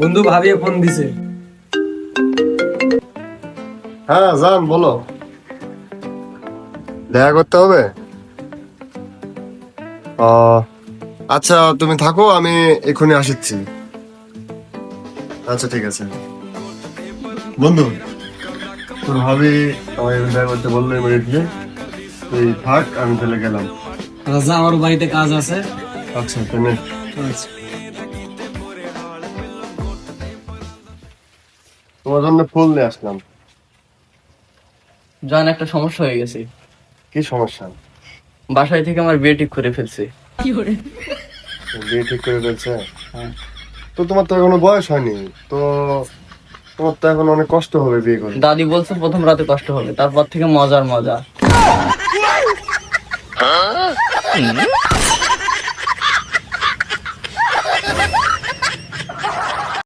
বন্ধু ভাবিয়ে ফোন দিছে। হ্যাঁ জান বলো। দেখা করতে হবে? আচ্ছা তুমি থাকো আমি এক্ষুনি আসছি। আচ্ছা ঠিক আছে। বন্ধু তোর ভাবি আমাকে দেখা করতে বলল ইমিডিয়েটলি তুই থাক আমি চলে গেলাম। রাজা আমার বাড়িতে কাজ আছে। আচ্ছা তুমি আচ্ছা। তোমার জন্য ফুল নিয়ে আসলাম। জান একটা সমস্যা হয়ে গেছে। কি সমস্যা? বাসায় থেকে আমার বিয়ে ঠিক করে ফেলছে। বিয়ে ঠিক করে ফেলছে? হ্যাঁ। তো তোমার তো এখনও বয়স হয়নি। তো তোমার তো এখন অনেক কষ্ট হবে বিয়ে করে দাদি বলছে প্রথম রাতে কষ্ট হবে তারপর থেকে মজার মজা।